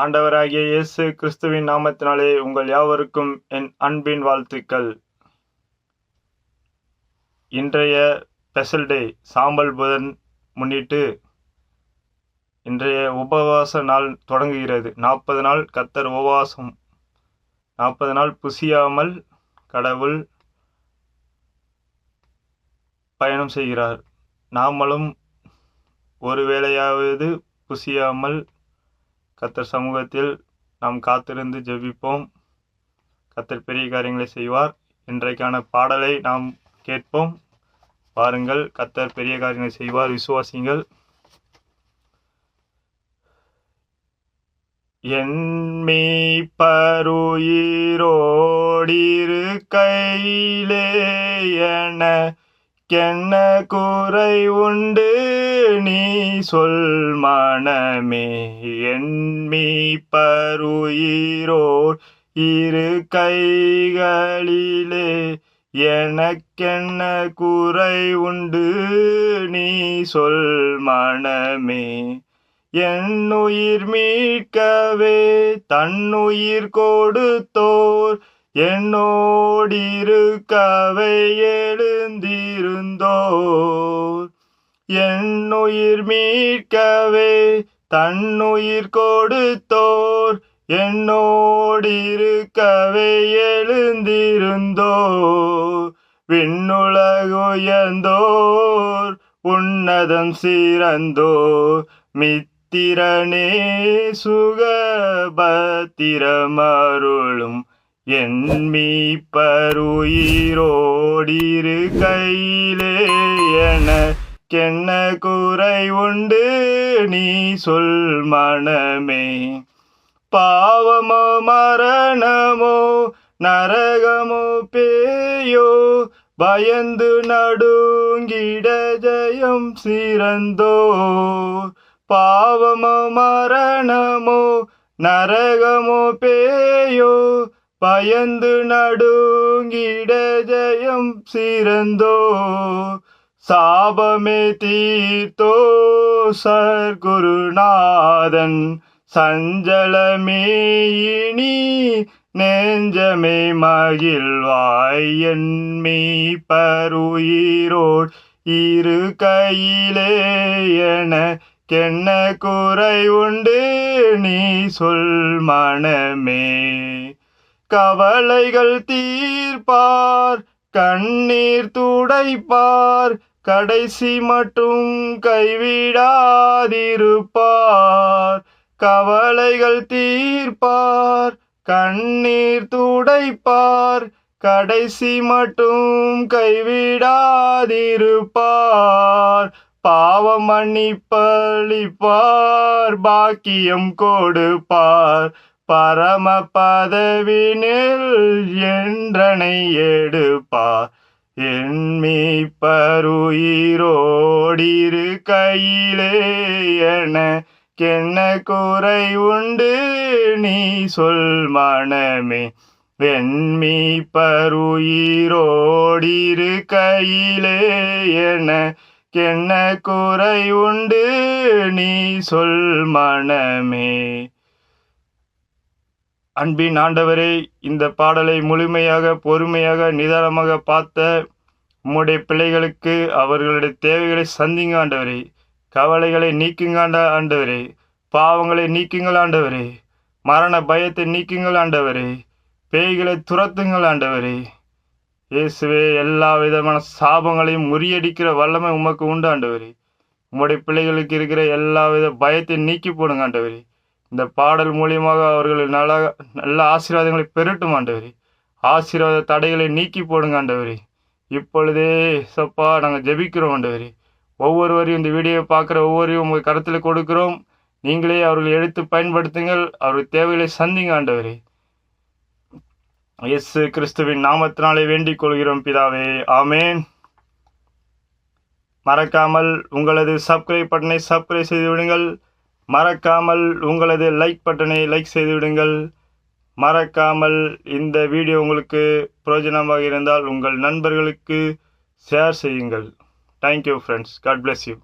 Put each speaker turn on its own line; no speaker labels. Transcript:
ஆண்டவராகிய இயேசு கிறிஸ்துவின் நாமத்தினாலே உங்கள் யாவருக்கும் என் அன்பின் வாழ்த்துக்கள். இன்றைய ஸ்பெஷல் டே சாம்பல் புதன் முன்னிட்டு இன்றைய உபவாச நாள் தொடங்குகிறது. நாற்பது நாள் கத்தர் உபவாசம். நாற்பது நாள் புசியாமல் கடவுள் பயணம் செய்கிறார். நாமளும் ஒரு வேளையாவது புசியாமல் கத்தர் சமூகத்தில் நாம் காத்திருந்து ஜெபிப்போம். கத்தர் பெரிய காரியங்களை செய்வார். இன்றைக்கான பாடலை நாம் கேட்போம். பாருங்கள் கத்தர் பெரிய காரியங்களை செய்வார். விசுவாசிங்கள். என்மீ பருயிரோடிரு கையிலே என கென்ன குறை உண்டு நீ சொல் மனமே. என்மீ பருயிரோர் இரு கைகளிலே எனக்கென்ன குறை உண்டு நீ சொல் மனமே. என்னுயிர் மீட்கவே தன்னுயிர் கொடுத்தோர் என்னோடிருக்கவை எழுந்திருந்தோர். என்னுயிர் மீட்கவே தன்னுயிர் கொடுத்தோர். என்னோடிருக்கவே எழுந்திருந்தோர். விண்ணுலகுயர்ந்தோர் உன்னதம் சிறந்தோர். மித்திரனே சுகபத்திரமருளும் என் மீப்பருயிரோடிரு கையிலே கென்ன குறை உண்டு நீ சொல் மனமே. பாவமோ மரணமோ நரகமோ பேயோ பயந்து நடுங்கிட ஜெயம் சிறந்தோ. பாவமோ மரணமோ நரகமோ பேயோ பயந்து நடுங்கிட ஜெயம் சிறந்தோ? சாபமே தீர்த்தோ சர் குருநாதன் சஞ்சலமே இனி நெஞ்சமே மகிழ்வாய் என்மீ பருயிரோட் இரு கையிலே என கென்ன குறை உண்டு நீ சொல் மனமே. கவலைகள் தீர்ப்பார் கண்ணீர் துடைப்பார் கடைசி மட்டும் கைவிடாதிருப்பார். கவலைகள் தீர்ப்பார் கண்ணீர் துடைப்பார் கடைசி மட்டும் கைவிடாதிருப்பார். பாவம் மன்னிப்பளிப்பார் பாக்கியம் கொடுப்பார். பரம பதவினில் என்றனை எடுப்பா. என்மீ பருயிரோடிரு கையிலே என கென்ன குறை உண்டு நீ சொல் மனமே. வெண்மீ பருயிரோடிரு கையிலே என கென்ன குறை உண்டு நீ சொல் மனமே. அன்பின் ஆண்டவரே இந்த பாடலை முழுமையாக பொறுமையாக நிதானமாக பார்த்த உம்முடைய பிள்ளைகளுக்கு அவர்களுடைய தேவைகளை சந்திங்க ஆண்டவரே. கவலைகளை நீக்குங்க ஆண்டவரே. பாவங்களை நீக்குங்கள் ஆண்டவரே. மரண பயத்தை நீக்குங்கள் ஆண்டவரே. பேய்களை துரத்துங்கள் ஆண்டவரே. இயேசுவே எல்லா விதமான சாபங்களையும் முறியடிக்கிற வல்லமை உமக்கு உண்டு ஆண்டவரே. உம்முடைய பிள்ளைகளுக்கு இருக்கிற எல்லா வித பயத்தை நீக்கி போடுங்க ஆண்டவரே. இந்த பாடல் மூலியமாக அவர்கள் நல்ல நல்ல ஆசீர்வாதங்களை பெருட்டும் ஆண்டவரே. ஆசீர்வாத தடைகளை நீக்கி போடுங்க ஆண்டவரே. இப்பொழுதே சப்பா நாங்கள் ஜெபிக்கிறோம் ஆண்டவரே. ஒவ்வொருவரையும் இந்த வீடியோவை பார்க்குற ஒவ்வொருவரையும் உங்கள் கருத்தில் கொடுக்குறோம். நீங்களே அவர்கள் எடுத்து பயன்படுத்துங்கள். அவர்கள் தேவைகளை சந்திங்க ஆண்டவரே. எஸ் கிறிஸ்துவின் நாமத்தினாலே வேண்டிக் கொள்கிறோம் பிதாவே. ஆமேன். மறக்காமல் உங்களது சப்ஸ்கிரைப் பட்டனை சப்ஸ்கிரைப் செய்து விடுங்கள். மறக்காமல் உங்களது லைக் பட்டனை லைக் செய்து விடுங்கள். மறக்காமல் இந்த வீடியோ உங்களுக்கு பிரயோஜனமாக இருந்தால் உங்கள் நண்பர்களுக்கு ஷேர் செய்யுங்கள். Thank you friends God bless you